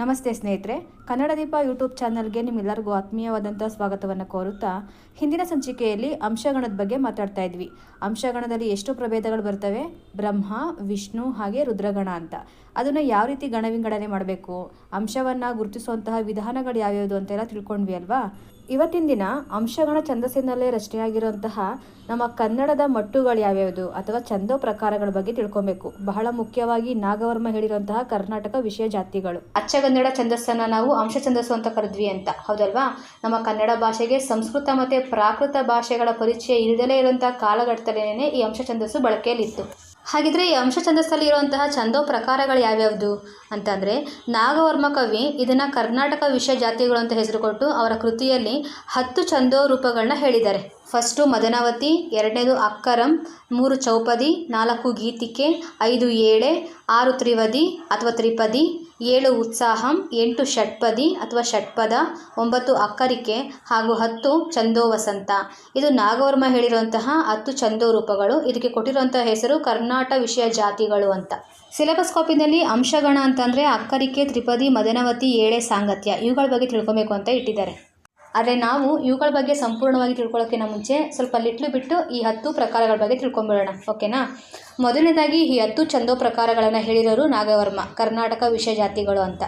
ನಮಸ್ತೆ ಸ್ನೇಹಿತರೆ ಕನ್ನಡ ದೀಪ ಯೂಟ್ಯೂಬ್ ಚಾನಲ್ಗೆ ನಿಮ್ಮೆಲ್ಲರಿಗೂ ಆತ್ಮೀಯವಾದಂಥ ಸ್ವಾಗತವನ್ನು ಕೋರುತ್ತಾ ಹಿಂದಿನ ಸಂಚಿಕೆಯಲ್ಲಿ ಅಂಶಗಣದ ಬಗ್ಗೆ ಮಾತಾಡ್ತಾ ಇದ್ವಿ. ಅಂಶಗಣದಲ್ಲಿ ಎಷ್ಟು ಪ್ರಭೇದಗಳು ಬರ್ತವೆ? ಬ್ರಹ್ಮ, ವಿಷ್ಣು ಹಾಗೆ ರುದ್ರಗಣ ಅಂತ. ಅದನ್ನು ಯಾವ ರೀತಿ ಗಣ ವಿಂಗಡಣೆ ಮಾಡಬೇಕು? ಅಂಶವನ್ನು ಗುರುತಿಸುವಂತಹ ವಿಧಾನಗಳು ಯಾವ್ಯಾವುದು ಅಂತೆಲ್ಲ ತಿಳ್ಕೊಂಡ್ವಿ ಅಲ್ವಾ? ಇವತ್ತಿನ ದಿನ ಅಂಶಗಣ ಛಂದಸ್ಸಿನಲ್ಲೇ ರಚನೆಯಾಗಿರುವಂತಹ ನಮ್ಮ ಕನ್ನಡದ ಮಟ್ಟುಗಳು ಯಾವ್ಯಾವುದು ಅಥವಾ ಛಂದೋ ಪ್ರಕಾರಗಳ ಬಗ್ಗೆ ತಿಳ್ಕೊಬೇಕು. ಬಹಳ ಮುಖ್ಯವಾಗಿ ನಾಗವರ್ಮ ಹೇಳಿರುವಂತಹ ಕರ್ನಾಟಕ ವಿಷಯ ಜಾತಿಗಳು. ಅಚ್ಚಗನ್ನಡ ಛಂದಸ್ಸನ್ನ ನಾವು ಅಂಶ ಛಂದಸ್ಸು ಅಂತ ಕರೆದ್ವಿ ಅಂತ. ಹೌದಲ್ವಾ? ನಮ್ಮ ಕನ್ನಡ ಭಾಷೆಗೆ ಸಂಸ್ಕೃತ ಮತ್ತೆ ಪ್ರಾಕೃತ ಭಾಷೆಗಳ ಪರಿಚಯ ಇಲ್ಲದಲೇ ಇರುವಂತಹ ಕಾಲಘಟ್ಟದಲ್ಲೇನೆ ಈ ಅಂಶ ಛಂದಸ್ಸು ಬಳಕೆಯಲ್ಲಿತ್ತು. ಹಾಗಿದ್ರೆ ಈ ಅಂಶ ಛಂದಸ್ಸಲ್ಲಿ ಇರುವಂತಹ ಛಂದೋ ಪ್ರಕಾರಗಳು ಯಾವ್ಯಾವುದು ಅಂತಂದರೆ ನಾಗವರ್ಮ ಕವಿ ಇದನ್ನು ಕರ್ನಾಟಕ ವಿಷಯ ಜಾತಿಗಳು ಅಂತ ಹೆಸರು ಕೊಟ್ಟು ಅವರ ಕೃತಿಯಲ್ಲಿ ಹತ್ತು ಛಂದೋ ರೂಪಗಳನ್ನ ಹೇಳಿದ್ದಾರೆ. ಫಸ್ಟು ಮದನಾವತಿ, ಎರಡನೇದು ಅಕ್ಕರಂ, ಮೂರು ಚೌಪದಿ, ನಾಲ್ಕು ಗೀತಿಕೆ, ಐದು ಏಳೆ, ಆರು ತ್ರಿವದಿ ಅಥವಾ ತ್ರಿಪದಿ ಏಳು ಉತ್ಸಾಹಂ, ಎಂಟು ಷಟ್ಪದಿ ಅಥವಾ ಷಟ್ಪದ, ಒಂಬತ್ತು ಅಕ್ಕರಿಕೆ ಹಾಗೂ ಹತ್ತು ಚಂದೋವಸಂತ ಇದು ನಾಗವರ್ಮ ಹೇಳಿರುವಂತಹ ಹತ್ತು ಛಂದೋ ರೂಪಗಳು ಇದಕ್ಕೆ ಕೊಟ್ಟಿರುವಂತಹ ಹೆಸರು ಕರ್ನಾಟ ವಿಷಯ ಜಾತಿಗಳು ಅಂತ. ಸಿಲೆಬಸ್ ಕಾಪಿನಲ್ಲಿ ಅಂಶಗಣ ಅಂತಂದರೆ ಅಕ್ಕರಿಕೆ, ತ್ರಿಪದಿ, ಮದನವತಿ, ಏಳೆ ಸಾಂಗತ್ಯ. ಇವುಗಳ ಬಗ್ಗೆ ತಿಳ್ಕೊಬೇಕು ಅಂತ ಇಟ್ಟಿದ್ದಾರೆ. ಆದರೆ ನಾವು ಇವುಗಳ ಬಗ್ಗೆ ಸಂಪೂರ್ಣವಾಗಿ ತಿಳ್ಕೊಳ್ಳೋಕ್ಕಿಂತ ಮುಂಚೆ ಸ್ವಲ್ಪ ಲಿಟ್ಲು ಬಿಟ್ಟು ಈ ಹತ್ತು ಪ್ರಕಾರಗಳ ಬಗ್ಗೆ ತಿಳ್ಕೊಂಬಿಡೋಣ, ಓಕೆನಾ? ಮೊದಲನೇದಾಗಿ ಈ ಹತ್ತು ಛಂದೋ ಪ್ರಕಾರಗಳನ್ನು ಹೇಳಿರೋರು ನಾಗವರ್ಮ, ಕರ್ನಾಟಕ ವಿಷಯ ಜಾತಿಗಳು ಅಂತ.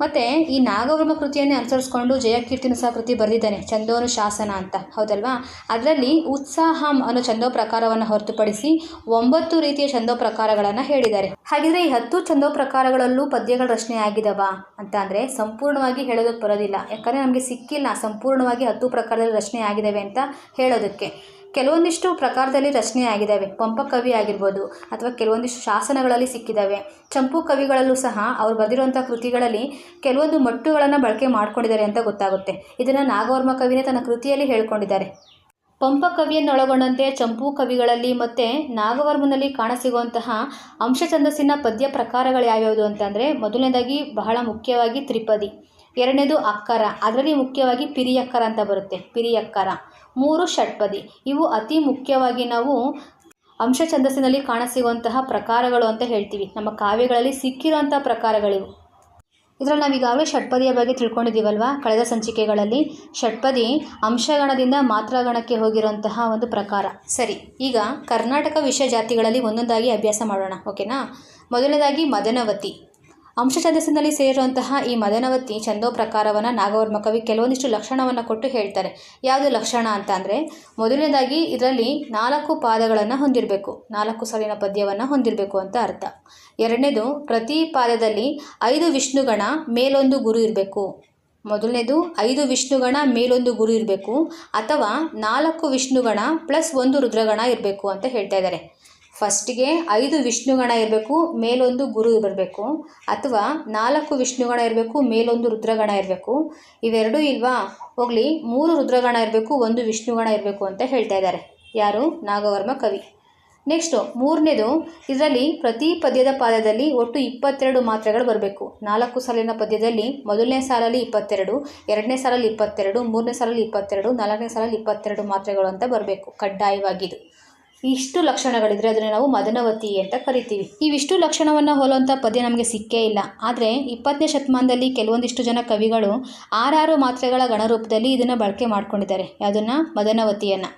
ಮತ್ತು ಈ ನಾಗವರ್ಮ ಕೃತಿಯನ್ನೇ ಅನುಸರಿಸ್ಕೊಂಡು ಜಯಕೀರ್ತಿನ ಸಹ ಕೃತಿ ಬರೆದಿದ್ದಾನೆ, ಚಂದೋನು ಶಾಸನ ಅಂತ. ಹೌದಲ್ವಾ? ಅದರಲ್ಲಿ ಉತ್ಸಾಹಂ ಅನ್ನೋ ಛಂದೋ ಪ್ರಕಾರವನ್ನು ಹೊರತುಪಡಿಸಿ ಒಂಬತ್ತು ರೀತಿಯ ಛಂದೋ ಪ್ರಕಾರಗಳನ್ನು ಹೇಳಿದ್ದಾರೆ. ಹಾಗಿದ್ರೆ ಈ ಹತ್ತು ಛಂದೋ ಪ್ರಕಾರಗಳಲ್ಲೂ ಪದ್ಯಗಳ ರಚನೆ ಆಗಿದವ ಅಂತ ಅಂದರೆ ಸಂಪೂರ್ಣವಾಗಿ ಹೇಳೋದಕ್ಕೆ ಬರೋದಿಲ್ಲ. ಯಾಕಂದರೆ ನಮಗೆ ಸಿಕ್ಕಿಲ್ಲ, ಸಂಪೂರ್ಣವಾಗಿ ಹತ್ತು ಪ್ರಕಾರದಲ್ಲಿ ರಚನೆ ಆಗಿದ್ದಾವೆ ಅಂತ ಹೇಳೋದಕ್ಕೆ. ಕೆಲವೊಂದಿಷ್ಟು ಪ್ರಕಾರದಲ್ಲಿ ರಚನೆ ಆಗಿದ್ದಾವೆ. ಪಂಪ ಕವಿ ಆಗಿರ್ಬೋದು ಅಥವಾ ಕೆಲವೊಂದಿಷ್ಟು ಶಾಸನಗಳಲ್ಲಿ ಸಿಕ್ಕಿದ್ದಾವೆ. ಚಂಪು ಕವಿಗಳಲ್ಲೂ ಸಹ ಅವರು ಬರೆದಿರುವಂಥ ಕೃತಿಗಳಲ್ಲಿ ಕೆಲವೊಂದು ಮಟ್ಟುಗಳನ್ನು ಬಳಕೆ ಮಾಡ್ಕೊಂಡಿದ್ದಾರೆ ಅಂತ ಗೊತ್ತಾಗುತ್ತೆ. ಇದನ್ನು ನಾಗವರ್ಮ ಕವಿನೇ ತನ್ನ ಕೃತಿಯಲ್ಲಿ ಹೇಳ್ಕೊಂಡಿದ್ದಾರೆ. ಪಂಪ ಕವಿಯನ್ನೊಳಗೊಂಡಂತೆ ಚಂಪು ಕವಿಗಳಲ್ಲಿ ಮತ್ತು ನಾಗವರ್ಮನಲ್ಲಿ ಕಾಣಸಿಗುವಂತಹ ಅಂಶ ಛಂದಸ್ಸಿನ ಪದ್ಯ ಪ್ರಕಾರಗಳು ಯಾವ್ಯಾವುದು ಅಂತಂದರೆ ಮೊದಲನೇದಾಗಿ ಬಹಳ ಮುಖ್ಯವಾಗಿ ತ್ರಿಪದಿ. ಎರಡನೇದು ಅಕ್ಕರ. ಅದರಲ್ಲಿ ಮುಖ್ಯವಾಗಿ ಪಿರಿಯಕ್ಕರ ಅಂತ ಬರುತ್ತೆ. ಪಿರಿಯಕ್ಕರ. ಮೂರು ಷಟ್ಪದಿ. ಇವು ಅತಿ ಮುಖ್ಯವಾಗಿ ನಾವು ಅಂಶ ಛಂದಸ್ಸಿನಲ್ಲಿ ಕಾಣಸಿಗುವಂತಹ ಪ್ರಕಾರಗಳು ಅಂತ ಹೇಳ್ತೀವಿ. ನಮ್ಮ ಕಾವ್ಯಗಳಲ್ಲಿ ಸಿಕ್ಕಿರುವಂಥ ಪ್ರಕಾರಗಳಿವು. ಇದರಲ್ಲಿ ನಾವು ಈಗಾಗಲೇ ಷಟ್ಪದಿಯ ಬಗ್ಗೆ ತಿಳ್ಕೊಂಡಿದ್ದೀವಲ್ವಾ? ಕಳೆದ ಸಂಚಿಕೆಗಳಲ್ಲಿ ಷಟ್ಪದಿ ಅಂಶಗಣದಿಂದ ಮಾತ್ರಗಣಕ್ಕೆ ಹೋಗಿರುವಂತಹ ಒಂದು ಪ್ರಕಾರ. ಸರಿ, ಈಗ ಕರ್ನಾಟಕ ವಿಷಯ ಜಾತಿಗಳಲ್ಲಿ ಒಂದೊಂದಾಗಿ ಅಭ್ಯಾಸ ಮಾಡೋಣ. ಓಕೆನಾ? ಮೊದಲನೇದಾಗಿ ಮದನವತಿ. ಅಂಶ ಛಂದಸ್ಸಿನಲ್ಲಿ ಸೇರುವಂತಹ ಈ ಮದನವತಿ ಛಂದೋ ಪ್ರಕಾರವನ್ನು ನಾಗವರ್ಮ ಕವಿ ಕೆಲವೊಂದಿಷ್ಟು ಲಕ್ಷಣವನ್ನು ಕೊಟ್ಟು ಹೇಳ್ತಾರೆ. ಯಾವುದು ಲಕ್ಷಣ ಅಂತ ಅಂದರೆ, ಮೊದಲನೇದಾಗಿ ಇದರಲ್ಲಿ ನಾಲ್ಕು ಪಾದಗಳನ್ನು ಹೊಂದಿರಬೇಕು. ನಾಲ್ಕು ಸಾಲಿನ ಪದ್ಯವನ್ನು ಹೊಂದಿರಬೇಕು ಅಂತ ಅರ್ಥ. ಎರಡನೇದು, ಪ್ರತಿ ಪಾದದಲ್ಲಿ ಐದು ವಿಷ್ಣುಗಣ ಮೇಲೊಂದು ಗುರು ಇರಬೇಕು. ಮೊದಲನೇದು, ಐದು ವಿಷ್ಣುಗಣ ಮೇಲೊಂದು ಗುರು ಇರಬೇಕು. ಅಥವಾ ನಾಲ್ಕು ವಿಷ್ಣುಗಣ ಪ್ಲಸ್ ಒಂದು ರುದ್ರಗಣ ಇರಬೇಕು ಅಂತ ಹೇಳ್ತಾ ಇದ್ದಾರೆ. ಫಸ್ಟಿಗೆ ಐದು ವಿಷ್ಣುಗಣ ಇರಬೇಕು, ಮೇಲೊಂದು ಗುರು ಬರಬೇಕು ಅಥವಾ ನಾಲ್ಕು ವಿಷ್ಣುಗಣ ಇರಬೇಕು, ಮೇಲೊಂದು ರುದ್ರಗಣ ಇರಬೇಕು. ಇವೆರಡೂ ಇಲ್ವಾ? ಹೋಗಲಿ, ಮೂರು ರುದ್ರಗಣ ಇರಬೇಕು, ಒಂದು ವಿಷ್ಣುಗಣ ಇರಬೇಕು ಅಂತ ಹೇಳ್ತಾ ಇದ್ದಾರೆ. ಯಾರು? ನಾಗವರ್ಮ ಕವಿ. ನೆಕ್ಸ್ಟು, ಮೂರನೇದು, ಇದರಲ್ಲಿ ಪ್ರತಿ ಪದ್ಯದ ಪಾದದಲ್ಲಿ ಒಟ್ಟು ಇಪ್ಪತ್ತೆರಡು ಮಾತ್ರೆಗಳು ಬರಬೇಕು. ನಾಲ್ಕು ಸಾಲಿನ ಪದ್ಯದಲ್ಲಿ ಮೊದಲನೇ ಸಾಲಲ್ಲಿ ಇಪ್ಪತ್ತೆರಡು, ಎರಡನೇ ಸಾಲಲ್ಲಿ ಇಪ್ಪತ್ತೆರಡು, ಮೂರನೇ ಸಾಲಲ್ಲಿ ಇಪ್ಪತ್ತೆರಡು, ನಾಲ್ಕನೇ ಸಾಲಲ್ಲಿ ಇಪ್ಪತ್ತೆರಡು ಮಾತ್ರೆಗಳು ಅಂತ ಬರಬೇಕು. ಕಡ್ಡಾಯವಾಗಿದು ಇಷ್ಟು ಲಕ್ಷಣಗಳಿದ್ರೆ ಅದನ್ನು ನಾವು ಮದನವತಿ ಅಂತ ಕರಿತೀವಿ. ಇವಿಷ್ಟು ಲಕ್ಷಣವನ್ನು ಹೋಲುವಂಥ ಪದ್ಯ ನಮಗೆ ಸಿಕ್ಕೇ ಇಲ್ಲ. ಆದರೆ ಇಪ್ಪತ್ತನೇ ಶತಮಾನದಲ್ಲಿ ಕೆಲವೊಂದಿಷ್ಟು ಜನ ಕವಿಗಳು ಆರಾರು ಮಾತ್ರೆಗಳ ಗಣರೂಪದಲ್ಲಿ ಇದನ್ನು ಬಳಕೆ ಮಾಡ್ಕೊಂಡಿದ್ದಾರೆ. ಯಾವುದನ್ನು? ಮದನವತಿಯನ್ನು.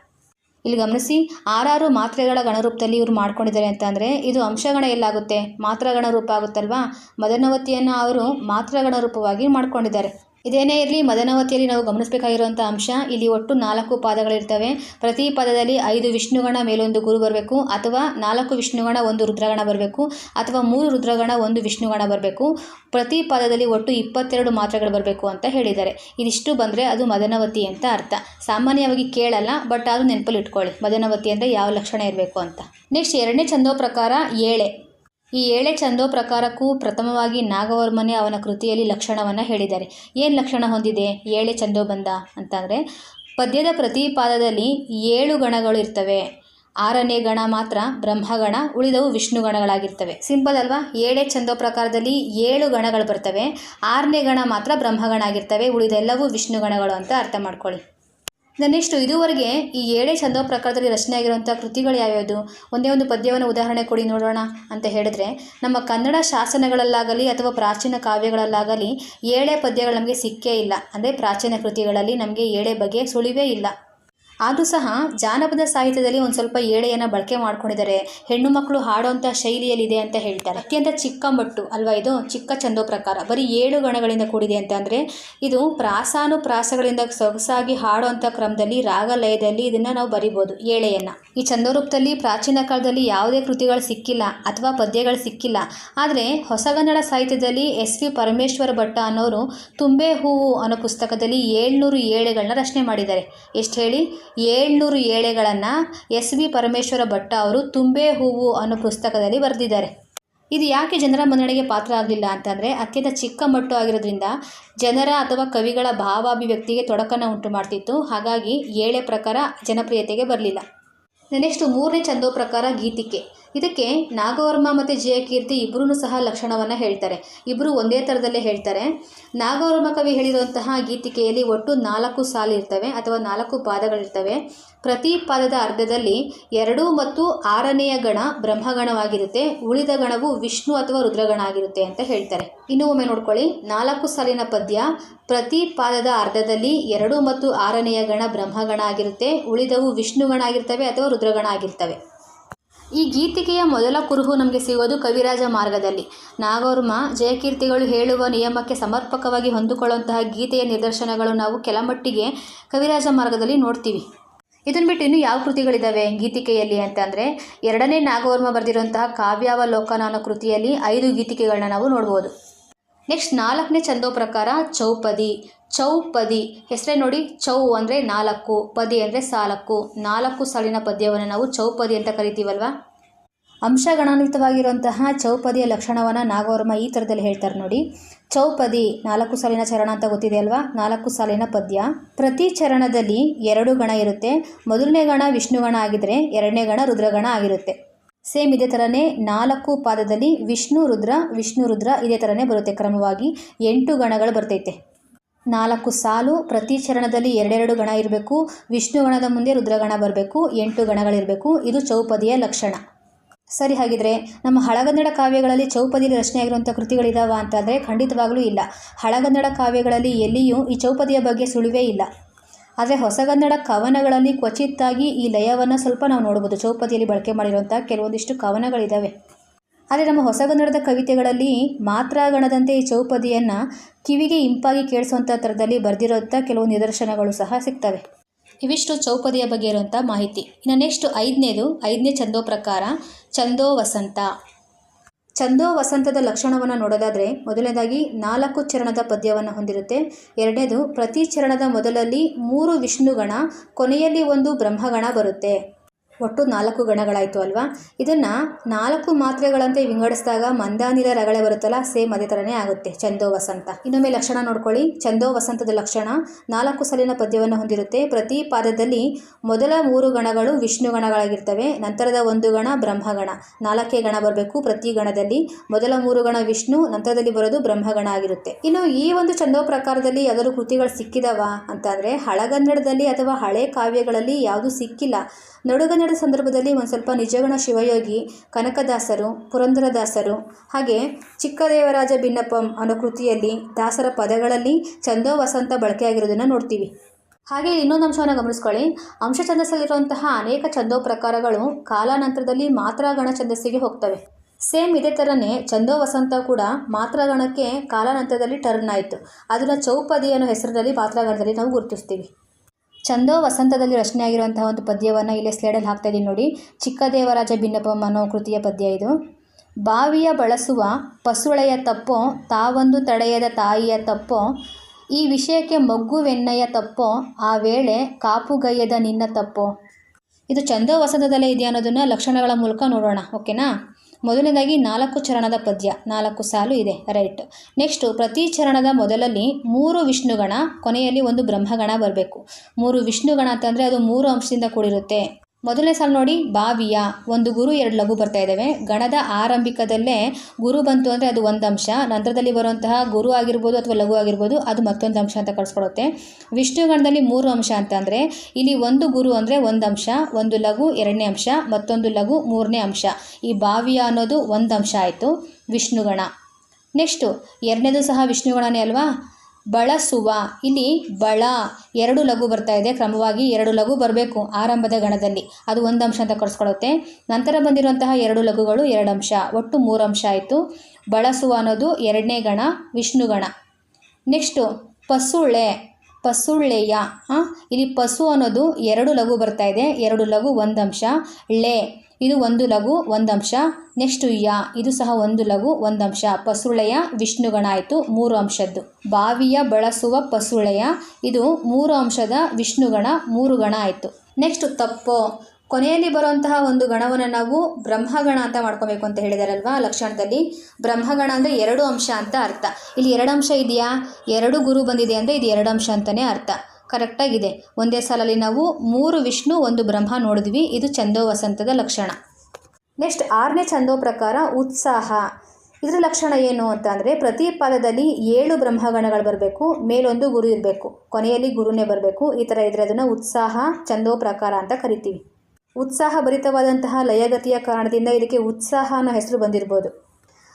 ಇಲ್ಲಿ ಗಮನಿಸಿ, ಆರಾರು ಮಾತ್ರೆಗಳ ಗಣರೂಪದಲ್ಲಿ ಇವರು ಮಾಡ್ಕೊಂಡಿದ್ದಾರೆ ಅಂತಂದರೆ ಇದು ಅಂಶಗಣ ಎಲ್ಲಾಗುತ್ತೆ? ಮಾತ್ರಗಣ ರೂಪ ಆಗುತ್ತಲ್ವಾ? ಮದನವತಿಯನ್ನು ಅವರು ಮಾತ್ರಗಣ ರೂಪವಾಗಿ ಮಾಡ್ಕೊಂಡಿದ್ದಾರೆ. ಇದೇನೇ ಇರಲಿ, ಮದನವತಿಯಲ್ಲಿ ನಾವು ಗಮನಿಸಬೇಕಾಗಿರುವಂಥ ಅಂಶ, ಇಲ್ಲಿ ಒಟ್ಟು ನಾಲ್ಕು ಪಾದಗಳಿರ್ತವೆ. ಪ್ರತಿ ಪದದಲ್ಲಿ ಐದು ವಿಷ್ಣುಗಣ ಮೇಲೊಂದು ಗುರು ಬರಬೇಕು, ಅಥವಾ ನಾಲ್ಕು ವಿಷ್ಣುಗಣ ಒಂದು ರುದ್ರಗಣ ಬರಬೇಕು, ಅಥವಾ ಮೂರು ರುದ್ರಗಣ ಒಂದು ವಿಷ್ಣುಗಣ ಬರಬೇಕು. ಪ್ರತಿ ಪದದಲ್ಲಿ ಒಟ್ಟು ಇಪ್ಪತ್ತೆರಡು ಮಾತ್ರೆಗಳು ಬರಬೇಕು ಅಂತ ಹೇಳಿದ್ದಾರೆ. ಇದಿಷ್ಟು ಬಂದರೆ ಅದು ಮದನವತಿ ಅಂತ ಅರ್ಥ. ಸಾಮಾನ್ಯವಾಗಿ ಕೇಳಲ್ಲ, ಬಟ್ ಅದು ನೆನಪಲ್ಲಿ ಇಟ್ಕೊಳ್ಳಿ, ಮದನವತಿ ಅಂದರೆ ಯಾವ ಲಕ್ಷಣ ಇರಬೇಕು ಅಂತ. ನೆಕ್ಸ್ಟ್ ಎರಡನೇ ಚಂದೋ ಪ್ರಕಾರ ಏಳೆ. ಈ ಏಳೆ ಚಂದೋ ಪ್ರಕಾರಕ್ಕೂ ಪ್ರಥಮವಾಗಿ ನಾಗವರ್ಮನೇ ಅವನ ಕೃತಿಯಲ್ಲಿ ಲಕ್ಷಣವನ್ನು ಹೇಳಿದ್ದಾರೆ. ಏನು ಲಕ್ಷಣ ಹೊಂದಿದೆ? ಏಳೆ ಬಂದ ಅಂತಂದರೆ, ಪದ್ಯದ ಪ್ರತಿಪಾದದಲ್ಲಿ ಏಳು ಗಣಗಳು ಇರ್ತವೆ. ಆರನೇ ಗಣ ಮಾತ್ರ ಬ್ರಹ್ಮಗಣ, ಉಳಿದವು ವಿಷ್ಣು ಗಣಗಳಾಗಿರ್ತವೆ. ಸಿಂಪಲ್ ಅಲ್ವಾ? ಏಳೇ ಚಂದೋ ಪ್ರಕಾರದಲ್ಲಿ ಏಳು ಗಣಗಳು ಬರ್ತವೆ. ಆರನೇ ಗಣ ಮಾತ್ರ ಬ್ರಹ್ಮಗಣ ಆಗಿರ್ತವೆ. ಉಳಿದೆಲ್ಲವೂ ವಿಷ್ಣು ಗಣಗಳು ಅಂತ ಅರ್ಥ ಮಾಡ್ಕೊಳ್ಳಿ. ನೆಕ್ಸ್ಟ್ ಇದುವರೆಗೆ ಈ ಏಳೇ ಛಂದೋ ಪ್ರಕಾರದಲ್ಲಿ ರಚನೆ ಆಗಿರುವಂಥ ಕೃತಿಗಳು ಯಾವ್ಯಾವುದು? ಒಂದೇ ಒಂದು ಪದ್ಯವನ್ನು ಉದಾಹರಣೆ ಕೊಡಿ ನೋಡೋಣ ಅಂತ ಹೇಳಿದ್ರೆ, ನಮ್ಮ ಕನ್ನಡ ಶಾಸನಗಳಲ್ಲಾಗಲಿ ಅಥವಾ ಪ್ರಾಚೀನ ಕಾವ್ಯಗಳಲ್ಲಾಗಲಿ ಏಳೆ ಪದ್ಯಗಳು ನಮಗೆ ಸಿಕ್ಕೇ ಇಲ್ಲ. ಅಂದರೆ ಪ್ರಾಚೀನ ಕೃತಿಗಳಲ್ಲಿ ನಮಗೆ ಏಳೆ ಬಗ್ಗೆ ಸುಳಿವೇ ಇಲ್ಲ. ಆದರೂ ಸಹ ಜಾನಪದ ಸಾಹಿತ್ಯದಲ್ಲಿ ಒಂದು ಸ್ವಲ್ಪ ಏಳೆಯನ್ನು ಬಳಕೆ ಮಾಡ್ಕೊಂಡಿದ್ದಾರೆ. ಹೆಣ್ಣು ಮಕ್ಕಳು ಹಾಡುವಂಥ ಶೈಲಿಯಲ್ಲಿದೆ ಅಂತ ಹೇಳ್ತಾರೆ. ಅತ್ಯಂತ ಚಿಕ್ಕ ಮಟ್ಟು ಅಲ್ವಾ ಇದು? ಚಿಕ್ಕ ಚಂದೋ ಪ್ರಕಾರ. ಬರೀ ಏಳು ಗಣಗಳಿಂದ ಕೂಡಿದೆ ಅಂತ ಅಂದರೆ ಇದು ಪ್ರಾಸಾನುಪ್ರಾಸಗಳಿಂದ ಸೊಗಸಾಗಿ ಹಾಡುವಂಥ ಕ್ರಮದಲ್ಲಿ ರಾಗ ಲಯದಲ್ಲಿ ಇದನ್ನು ನಾವು ಬರಿಬೋದು, ಏಳೆಯನ್ನು. ಈ ಛಂದೋರೂಪದಲ್ಲಿ ಪ್ರಾಚೀನ ಕಾಲದಲ್ಲಿ ಯಾವುದೇ ಕೃತಿಗಳು ಸಿಕ್ಕಿಲ್ಲ ಅಥವಾ ಪದ್ಯಗಳು ಸಿಕ್ಕಿಲ್ಲ. ಆದರೆ ಹೊಸಗನ್ನಡ ಸಾಹಿತ್ಯದಲ್ಲಿ ಎಸ್ ವಿ ಪರಮೇಶ್ವರ ಭಟ್ಟ ಅನ್ನೋರು ತುಂಬೆ ಹೂವು ಅನ್ನೋ ಪುಸ್ತಕದಲ್ಲಿ ಏಳ್ನೂರು ಏಳೆಗಳನ್ನ ರಚನೆ ಮಾಡಿದ್ದಾರೆ. ಎಷ್ಟು ಹೇಳಿ? ಏಳ್ನೂರು ಏಳೆಗಳನ್ನು ಎಸ್ ವಿ ಪರಮೇಶ್ವರ ಭಟ್ಟ ಅವರು ತುಂಬೆ ಹೂವು ಅನ್ನೋ ಪುಸ್ತಕದಲ್ಲಿ ಬರೆದಿದ್ದಾರೆ. ಇದು ಯಾಕೆ ಜನರ ಮನ್ನಣೆಗೆ ಪಾತ್ರ ಆಗಲಿಲ್ಲ ಅಂತಂದರೆ ಅತ್ಯಂತ ಚಿಕ್ಕ ಮಟ್ಟು ಆಗಿರೋದ್ರಿಂದ ಜನರ ಅಥವಾ ಕವಿಗಳ ಭಾವಾಭಿವ್ಯಕ್ತಿಗೆ ತೊಡಕನ್ನು ಉಂಟು ಮಾಡ್ತಿತ್ತು. ಹಾಗಾಗಿ ಏಳೆ ಪ್ರಕಾರ ಜನಪ್ರಿಯತೆಗೆ ಬರಲಿಲ್ಲ. ನೆಕ್ಸ್ಟ್ ಮೂರನೇ ಚಂದೋ ಪ್ರಕಾರ ಗೀತಿಕೆ. ಇದಕ್ಕೆ ನಾಗವರ್ಮ ಮತ್ತು ಜಯಕೀರ್ತಿ ಇಬ್ಬರೂ ಸಹ ಲಕ್ಷಣವನ್ನು ಹೇಳ್ತಾರೆ. ಇಬ್ಬರು ಒಂದೇ ಥರದಲ್ಲೇ ಹೇಳ್ತಾರೆ. ನಾಗವರ್ಮ ಕವಿ ಹೇಳಿರುವಂತಹ ಗೀತಿಕೆಯಲ್ಲಿ ಒಟ್ಟು ನಾಲ್ಕು ಸಾಲು ಇರ್ತವೆ ಅಥವಾ ನಾಲ್ಕು ಪಾದಗಳಿರ್ತವೆ ಪ್ರತಿ ಪಾದದ ಅರ್ಧದಲ್ಲಿ ಎರಡು ಮತ್ತು ಆರನೆಯ ಗಣ ಬ್ರಹ್ಮಗಣವಾಗಿರುತ್ತೆ. ಉಳಿದ ಗಣವು ವಿಷ್ಣು ಅಥವಾ ರುದ್ರಗಣ ಆಗಿರುತ್ತೆ ಅಂತ ಹೇಳ್ತಾರೆ. ಇನ್ನು ಒಮ್ಮೆ ನೋಡ್ಕೊಳ್ಳಿ. ನಾಲ್ಕು ಸಾಲಿನ ಪದ್ಯ, ಪ್ರತಿ ಪಾದದ ಅರ್ಧದಲ್ಲಿ ಎರಡು ಮತ್ತು ಆರನೆಯ ಗಣ ಬ್ರಹ್ಮಗಣ ಆಗಿರುತ್ತೆ ಉಳಿದವು ವಿಷ್ಣುಗಣ ಆಗಿರ್ತವೆ ಅಥವಾ ರುದ್ರಗಣ ಆಗಿರ್ತವೆ ಈ ಗೀತಿಕೆಯ ಮೊದಲ ಕುರುಹು ನಮಗೆ ಸಿಗೋದು ಕವಿರಾಜ ಮಾರ್ಗದಲ್ಲಿ. ನಾಗವರ್ಮ ಜಯಕೀರ್ತಿಗಳು ಹೇಳುವ ನಿಯಮಕ್ಕೆ ಸಮರ್ಪಕವಾಗಿ ಹೊಂದಿಕೊಳ್ಳುವಂತಹ ಗೀತೆಯ ನಿದರ್ಶನಗಳು ನಾವು ಕೆಲಮಟ್ಟಿಗೆ ಕವಿರಾಜ ಮಾರ್ಗದಲ್ಲಿ ನೋಡ್ತೀವಿ. ಇದನ್ನು ಬಿಟ್ಟು ಇನ್ನು ಯಾವ ಕೃತಿಗಳಿದ್ದಾವೆ ಗೀತಿಕೆಯಲ್ಲಿ ಅಂತಂದರೆ, ಎರಡನೇ ನಾಗವರ್ಮ ಬರೆದಿರುವಂತಹ ಕಾವ್ಯಾವಲೋಕನ ಅನ್ನೋ ಕೃತಿಯಲ್ಲಿ ಐದು ಗೀತಿಕೆಗಳನ್ನ ನಾವು ನೋಡ್ಬೋದು. ನೆಕ್ಸ್ಟ್ ನಾಲ್ಕನೇ ಚಂದೋ ಪ್ರಕಾರ ಚೌಪದಿ ಚೌಪದಿ. ಹೆಸರೇ ನೋಡಿ, ಚೌ ಅಂದರೆ ನಾಲ್ಕು ಪದಿ ಅಂದರೆ ಸಾಲಕ್ಕು. ನಾಲ್ಕು ಸಾಲಿನ ಪದ್ಯವನ್ನು ನಾವು ಚೌಪದಿ ಅಂತ ಕರಿತೀವಲ್ವಾ? ಅಂಶಗಣಾನ್ವಿತವಾಗಿರುವಂತಹ ಚೌಪದಿಯ ಲಕ್ಷಣವನ್ನು ನಾಗವರ್ಮ ಈ ಥರದಲ್ಲಿ ಹೇಳ್ತಾರೆ ನೋಡಿ. ಚೌಪದಿ ನಾಲ್ಕು ಸಾಲಿನ ಚರಣ ಅಂತ ಗೊತ್ತಿದೆ ಅಲ್ವಾ? ನಾಲ್ಕು ಸಾಲಿನ ಪದ್ಯ. ಪ್ರತಿ ಚರಣದಲ್ಲಿ ಎರಡು ಗಣ ಇರುತ್ತೆ. ಮೊದಲನೇ ಗಣ ವಿಷ್ಣುಗಣ ಆಗಿದ್ದರೆ ಎರಡನೇ ಗಣ ರುದ್ರಗಣ ಆಗಿರುತ್ತೆ. ಸೇಮ್ ಇದೇ ಥರನೇ ನಾಲ್ಕು ಪಾದದಲ್ಲಿ ವಿಷ್ಣು ರುದ್ರ ವಿಷ್ಣು ರುದ್ರ ಇದೇ ಥರನೇ ಬರುತ್ತೆ ಕ್ರಮವಾಗಿ. ಎಂಟು ಗಣಗಳು ಬರ್ತೈತೆ. ನಾಲ್ಕು ಸಾಲು, ಪ್ರತಿ ಚರಣದಲ್ಲಿ ಎರಡೆರಡು ಗಣ ಇರಬೇಕು, ವಿಷ್ಣು ಗಣದ ಮುಂದೆ ರುದ್ರಗಣ ಬರಬೇಕು, ಎಂಟು ಗಣಗಳಿರಬೇಕು. ಇದು ಚೌಪದಿಯ ಲಕ್ಷಣ. ಸರಿ ಹಾಗಿದ್ರೆ, ನಮ್ಮ ಹಳಗನ್ನಡ ಕಾವ್ಯಗಳಲ್ಲಿ ಚೌಪದಿಯಲ್ಲಿ ರಚನೆಯಾಗಿರುವಂಥ ಕೃತಿಗಳಿದಾವ ಅಂತಂದರೆ ಖಂಡಿತವಾಗಲೂ ಇಲ್ಲ. ಹಳಗನ್ನಡ ಕಾವ್ಯಗಳಲ್ಲಿ ಎಲ್ಲಿಯೂ ಈ ಚೌಪದಿಯ ಬಗ್ಗೆ ಸುಳಿವೇ ಇಲ್ಲ. ಆದರೆ ಹೊಸಗನ್ನಡ ಕವನಗಳಲ್ಲಿ ಕ್ವಚಿತ್ತಾಗಿ ಈ ಲಯವನ್ನು ಸ್ವಲ್ಪ ನಾವು ನೋಡ್ಬೋದು. ಚೌಪದಿಯಲ್ಲಿ ಬಳಕೆ ಮಾಡಿರುವಂಥ ಕೆಲವೊಂದಿಷ್ಟು ಕವನಗಳಿದ್ದಾವೆ ಆದರೆ ನಮ್ಮ ಹೊಸಗನ್ನಡದ ಕವಿತೆಗಳಲ್ಲಿ ಮಾತ್ರಾಗಣದಂತೆ ಈ ಚೌಪದಿಯನ್ನು ಕಿವಿಗೆ ಇಂಪಾಗಿ ಕೇಳಿಸುವಂಥ ಥರದಲ್ಲಿ ಬರೆದಿರೋಂಥ ಕೆಲವು ನಿದರ್ಶನಗಳು ಸಹ ಸಿಗ್ತವೆ. ಇವಿಷ್ಟು ಚೌಪದಿಯ ಬಗ್ಗೆ ಇರುವಂಥ ಮಾಹಿತಿ. ಇನ್ನು ನೆಕ್ಸ್ಟ್ ಐದನೇದು, ಐದನೇ ಚಂದೋ ಪ್ರಕಾರ ಚಂದೋ ವಸಂತ. ಚಂದೋ ವಸಂತದ ಲಕ್ಷಣವನ್ನು ನೋಡೋದಾದರೆ ಮೊದಲನೇದಾಗಿ ನಾಲ್ಕು ಚರಣದ ಪದ್ಯವನ್ನು ಹೊಂದಿರುತ್ತೆ. ಎರಡನೇದು, ಪ್ರತಿ ಚರಣದ ಮೊದಲಲ್ಲಿ ಮೂರು ವಿಷ್ಣುಗಣ, ಕೊನೆಯಲ್ಲಿ ಒಂದು ಬ್ರಹ್ಮಗಣ ಬರುತ್ತೆ. ಒಟ್ಟು ನಾಲ್ಕು ಗಣಗಳಾಯಿತು ಅಲ್ವಾ? ಇದನ್ನು ನಾಲ್ಕು ಮಾತ್ರೆಗಳಂತೆ ವಿಂಗಡಿಸಿದಾಗ ಮಂದಾನಿಲ ರಗಳೆ ಬರುತ್ತಲ್ಲ, ಸೇಮ್ ಅದೇ ಥರನೇ ಆಗುತ್ತೆ. ಚಂದೋ ವಸಂತ. ಇನ್ನೊಮ್ಮೆ ಲಕ್ಷಣ ನೋಡ್ಕೊಳ್ಳಿ. ಚಂದೋ ವಸಂತದ ಲಕ್ಷಣ ನಾಲ್ಕು ಸಲಿನ ಪದ್ಯವನ್ನು ಹೊಂದಿರುತ್ತೆ. ಪ್ರತಿ ಪಾದದಲ್ಲಿ ಮೊದಲ ಮೂರು ಗಣಗಳು ವಿಷ್ಣು ಗಣಗಳಾಗಿರ್ತವೆ. ನಂತರದ ಒಂದು ಗಣ ಬ್ರಹ್ಮಗಣ. ನಾಲ್ಕೇ ಗಣ ಬರಬೇಕು ಪ್ರತಿ ಗಣದಲ್ಲಿ. ಮೊದಲ ಮೂರು ಗಣ ವಿಷ್ಣು, ನಂತರದಲ್ಲಿ ಬರೋದು ಬ್ರಹ್ಮಗಣ ಆಗಿರುತ್ತೆ. ಇನ್ನು ಈ ಒಂದು ಚಂದೋ ಪ್ರಕಾರದಲ್ಲಿ ಯಾವ್ದಾದ್ರು ಕೃತಿಗಳು ಸಿಕ್ಕಿದವಾ? ಅಂತಂದರೆ ಹಳಗನ್ನಡದಲ್ಲಿ ಅಥವಾ ಹಳೆ ಕಾವ್ಯಗಳಲ್ಲಿ ಯಾವುದು ಸಿಕ್ಕಿಲ್ಲ. ನಡುಗನ್ನಡ ಸಂದರ್ಭದಲ್ಲಿ ಒಂದು ಸ್ವಲ್ಪ ನಿಜಗಣ ಶಿವಯೋಗಿ, ಕನಕದಾಸರು, ಪುರಂದರದಾಸರು ಹಾಗೆ ಚಿಕ್ಕದೇವರಾಜ ಭಿನ್ನಪ್ಪಂ ಅನ್ನೋ ಕೃತಿಯಲ್ಲಿ ದಾಸರ ಪದಗಳಲ್ಲಿ ಚಂದೋ ವಸಂತ ಬಳಕೆಯಾಗಿರೋದನ್ನು ನೋಡ್ತೀವಿ. ಹಾಗೆ ಇನ್ನೊಂದು ಅಂಶವನ್ನು ಗಮನಿಸ್ಕೊಳ್ಳಿ. ಅಂಶ ಛಂದಸ್ಸಲ್ಲಿರುವಂತಹ ಅನೇಕ ಛಂದೋ ಪ್ರಕಾರಗಳು ಕಾಲಾನಂತರದಲ್ಲಿ ಮಾತ್ರ ಗಣ ಛಂದಸ್ಸಿಗೆ ಹೋಗ್ತವೆ. ಸೇಮ್ ಇದೇ ಥರನೇ ಚಂದೋ ವಸಂತ ಕೂಡ ಮಾತ್ರಗಣಕ್ಕೆ ಕಾಲಾನಂತರದಲ್ಲಿ ಟರ್ನ್ ಆಯಿತು. ಅದನ್ನು ಚೌಪದಿ ಅನ್ನೋ ಹೆಸರಿನಲ್ಲಿ ಮಾತ್ರಗಣದಲ್ಲಿ ನಾವು ಗುರುತಿಸ್ತೀವಿ. ಚಂದೋ ವಸಂತದಲ್ಲಿ ರಚನೆಯಾಗಿರುವಂತಹ ಒಂದು ಪದ್ಯವನ್ನು ಇಲ್ಲಿ ಸ್ಲೇಡಲ್ಲಿ ಹಾಕ್ತಾ ಇದ್ದೀನಿ ನೋಡಿ. ಚಿಕ್ಕದೇವರಾಜ ಭಿನ್ನಪ್ಪ ಅನ್ನೋ ಕೃತಿಯ ಪದ್ಯ ಇದು. ಬಾವಿಯ ಬಳಸುವ ಪಸುಳೆಯ ತಪ್ಪೋ, ತಾವೊಂದು ತಡೆಯದ ತಾಯಿಯ ತಪ್ಪೋ, ಈ ವಿಷಯಕ್ಕೆ ಮಗ್ಗುವೆನ್ನಯ ತಪ್ಪೋ, ಆ ವೇಳೆ ಕಾಪುಗೈಯದ ನಿನ್ನ ತಪ್ಪೋ. ಇದು ಚಂದೋ ವಸಂತದಲ್ಲೇ ಇದೆ ಅನ್ನೋದನ್ನು ಲಕ್ಷಣಗಳ ಮೂಲಕ ನೋಡೋಣ, ಓಕೆನಾ? ಮೊದಲನೇದಾಗಿ ನಾಲ್ಕು ಚರಣದ ಪದ್ಯ, ನಾಲ್ಕು ಸಾಲು ಇದೆ, ರೈಟ್. ನೆಕ್ಸ್ಟು, ಪ್ರತಿ ಚರಣದ ಮೊದಲಲ್ಲಿ ಮೂರು ವಿಷ್ಣುಗಣ, ಕೊನೆಯಲ್ಲಿ ಒಂದು ಬ್ರಹ್ಮಗಣ ಬರಬೇಕು. ಮೂರು ವಿಷ್ಣುಗಣ ಅಂತಂದರೆ ಅದು ಮೂರು ಅಂಶದಿಂದ ಕೂಡಿರುತ್ತೆ. ಮೊದಲನೇ ಸಾಲು ನೋಡಿ, ಬಾವಿಯ ಒಂದು ಗುರು ಎರಡು ಲಘು ಬರ್ತಾ ಇದ್ದಾವೆ. ಗಣದ ಆರಂಭಿಕದಲ್ಲೇ ಗುರು ಬಂತು ಅಂದರೆ ಅದು ಒಂದು ಅಂಶ. ನಂತರದಲ್ಲಿ ಬರುವಂತಹ ಗುರು ಆಗಿರ್ಬೋದು ಅಥವಾ ಲಘು ಆಗಿರ್ಬೋದು, ಅದು ಮತ್ತೊಂದು ಅಂಶ ಅಂತ ಕಳಿಸ್ಕೊಡುತ್ತೆ. ವಿಷ್ಣು ಗಣದಲ್ಲಿ ಮೂರು ಅಂಶ ಅಂತಂದರೆ ಇಲ್ಲಿ ಒಂದು ಗುರು ಅಂದರೆ ಒಂದು ಅಂಶ, ಒಂದು ಲಘು ಎರಡನೇ ಅಂಶ, ಮತ್ತೊಂದು ಲಘು ಮೂರನೇ ಅಂಶ. ಈ ಬಾವಿಯ ಅನ್ನೋದು ಒಂದು ಅಂಶ ಆಯಿತು ವಿಷ್ಣುಗಣ ನೆಕ್ಸ್ಟು, ಎರಡನೇದು ಸಹ ವಿಷ್ಣುಗಣನೇ ಅಲ್ವಾ? ಬಳಸುವ. ಇಲ್ಲಿ ಬಳ ಎರಡು ಲಘು ಬರ್ತಾ ಇದೆ. ಕ್ರಮವಾಗಿ ಎರಡು ಲಘು ಬರಬೇಕು ಆರಂಭದ ಗಣದಲ್ಲಿ. ಅದು ಒಂದು ಅಂಶ ಅಂತ ಕರೆಸ್ಕೊಳುತ್ತೆ ನಂತರ ಬಂದಿರುವಂತಹ ಎರಡು ಲಘುಗಳು ಎರಡು ಅಂಶ. ಒಟ್ಟು ಮೂರು ಅಂಶ ಆಯಿತು. ಬಳಸುವ ಅನ್ನೋದು ಎರಡನೇ ಗಣ, ವಿಷ್ಣು ಗಣ. ನೆಕ್ಸ್ಟು, ಪಸುಳೆ, ಪಸುಳ್ಳೆಯ. ಹಾಂ ಇಲ್ಲಿ ಪಸು ಅನ್ನೋದು ಎರಡು ಲಘು ಬರ್ತಾ ಇದೆ. ಎರಡು ಲಘು ಒಂದು ಅಂಶ. ಳೆ. ಇದು ಒಂದು ಲಘು ಒಂದಂಶ ನೆಕ್ಸ್ಟು ಯ, ಇದು ಸಹ ಒಂದು ಲಘು ಒಂದಂಶ ಪಸುಳೆಯ ವಿಷ್ಣುಗಣಾಯಿತು, ಮೂರು ಅಂಶದ್ದು. ಬಾವಿಯ ಬಳಸುವ ಪಸುಳೆಯ, ಇದು ಮೂರು ಅಂಶದ ವಿಷ್ಣುಗಣ, ಮೂರು ಗಣ ಆಯಿತು. ನೆಕ್ಸ್ಟ್ ತಪ್ಪು. ಕೊನೆಯಲ್ಲಿ ಬರುವಂತಹ ಒಂದು ಗಣವನ್ನು ನಾವು ಬ್ರಹ್ಮಗಣ ಅಂತ ಮಾಡ್ಕೋಬೇಕು ಅಂತ ಹೇಳಿದಾರಲ್ವಾ ಲಕ್ಷಣದಲ್ಲಿ. ಬ್ರಹ್ಮಗಣ ಅಂದರೆ ಎರಡು ಅಂಶ ಅಂತ ಅರ್ಥ. ಇಲ್ಲಿ ಎರಡು ಅಂಶ ಇದೆಯಾ? ಎರಡು ಗುರು ಬಂದಿದೆ ಅಂದರೆ ಇದು ಎರಡು ಅಂಶ ಅಂತಲೇ ಅರ್ಥ. ಕರೆಕ್ಟಾಗಿದೆ. ಒಂದೇ ಸಾಲಲ್ಲಿ ನಾವು ಮೂರು ವಿಷ್ಣು, ಒಂದು ಬ್ರಹ್ಮ ನೋಡಿದ್ವಿ. ಇದು ಚಂದೋ ವಸಂತದ ಲಕ್ಷಣ. ನೆಕ್ಸ್ಟ್ ಆರನೇ ಚಂದೋ ಪ್ರಕಾರ ಉತ್ಸಾಹ. ಇದರ ಲಕ್ಷಣ ಏನು ಅಂತ ಅಂದರೆ ಪ್ರತಿ ಪಾದದಲ್ಲಿ ಏಳು ಬ್ರಹ್ಮಗಣಗಳು ಬರಬೇಕು, ಮೇಲೊಂದು ಗುರು ಇರಬೇಕು. ಕೊನೆಯಲ್ಲಿ ಗುರುನೇ ಬರಬೇಕು. ಈ ಥರ ಇದ್ರೆ ಅದನ್ನು ಉತ್ಸಾಹ ಚಂದೋ ಪ್ರಕಾರ ಅಂತ ಕರಿತೀವಿ. ಉತ್ಸಾಹ ಭರಿತವಾದಂತಹ ಲಯಗತಿಯ ಕಾರಣದಿಂದ ಇದಕ್ಕೆ ಉತ್ಸಾಹ ಅನ್ನೋ ಹೆಸರು ಬಂದಿರ್ಬೋದು.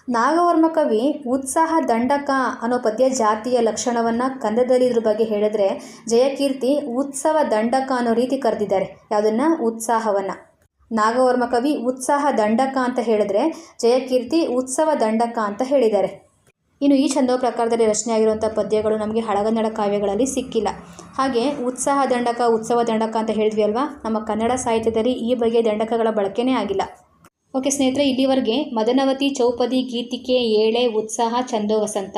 ನಾಗವರ್ಮ ಕವಿ ಉತ್ಸಾಹ ದಂಡಕ ಅನ್ನೋ ಪದ್ಯ ಜಾತಿಯ ಲಕ್ಷಣವನ್ನು ಕಂದದಲ್ಲಿ ಇದ್ರ ಬಗ್ಗೆ ಹೇಳಿದ್ರೆ ಜಯಕೀರ್ತಿ ಉತ್ಸವ ದಂಡಕ ಅನ್ನೋ ರೀತಿ ಕರೆದಿದ್ದಾರೆ. ಯಾವುದನ್ನು? ಉತ್ಸಾಹವನ್ನು. ನಾಗವರ್ಮ ಕವಿ ಉತ್ಸಾಹ ದಂಡಕ ಅಂತ ಹೇಳಿದ್ರೆ ಜಯಕೀರ್ತಿ ಉತ್ಸವ ದಂಡಕ ಅಂತ ಹೇಳಿದ್ದಾರೆ. ಇನ್ನು ಈ ಛಂದೋ ಪ್ರಕಾರದಲ್ಲಿ ರಚನೆಯಾಗಿರುವಂಥ ಪದ್ಯಗಳು ನಮಗೆ ಹಳಗನ್ನಡ ಕಾವ್ಯಗಳಲ್ಲಿ ಸಿಕ್ಕಿಲ್ಲ. ಹಾಗೆ ಉತ್ಸಾಹ ದಂಡಕ, ಉತ್ಸವ ದಂಡಕ ಅಂತ ಹೇಳಿದ್ವಿ ಅಲ್ವಾ? ನಮ್ಮ ಕನ್ನಡ ಸಾಹಿತ್ಯದಲ್ಲಿ ಈ ಬಗೆಯ ದಂಡಕಗಳ ಬಳಕೆನೇ ಆಗಿಲ್ಲ. ಓಕೆ ಸ್ನೇಹಿತರೆ, ಇಲ್ಲಿವರೆಗೆ ಮದನವತಿ ಚೌಪದಿ ಗೀತಿಕೆ ಏಳೆ ಉತ್ಸಾಹ ಚಂದೋ ವಸಂತ.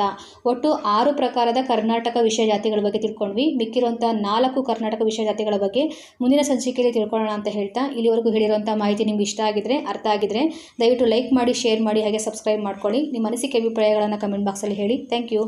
ಒಟ್ಟು ಆರು ಪ್ರಕಾರದ ಕರ್ನಾಟಕ ವಿಷಯ ಜಾತಿಗಳ ಬಗ್ಗೆ ತಿಳ್ಕೊಂಡ್ವಿ. ಮಿಕ್ಕಿರುವಂಥ ನಾಲ್ಕು ಕರ್ನಾಟಕ ವಿಷಯ ಜಾತಿಗಳ ಬಗ್ಗೆ ಮುಂದಿನ ಸಂಚಿಕೆಯಲ್ಲಿ ತಿಳ್ಕೊಳ್ಳೋಣ ಅಂತ ಹೇಳ್ತಾ ಇಲ್ಲಿವರೆಗೂ ಹೇಳಿರುವಂಥ ಮಾಹಿತಿ ನಿಮ್ಗೆ ಇಷ್ಟ ಆಗಿದ್ರೆ, ಅರ್ಥ ಆಗಿದ್ರೆ ದಯವಿಟ್ಟು ಲೈಕ್ ಮಾಡಿ ಶೇರ್ ಮಾಡಿ, ಹಾಗೆ ಸಬ್ಸ್ಕ್ರೈಬ್ ಮಾಡ್ಕೊಳ್ಳಿ. ನಿಮ್ಮ ಅನಿಸಿಕೆ, ಅಭಿಪ್ರಾಯಗಳನ್ನು ಕಮೆಂಟ್ ಬಾಕ್ಸಲ್ಲಿ ಹೇಳಿ. Thank you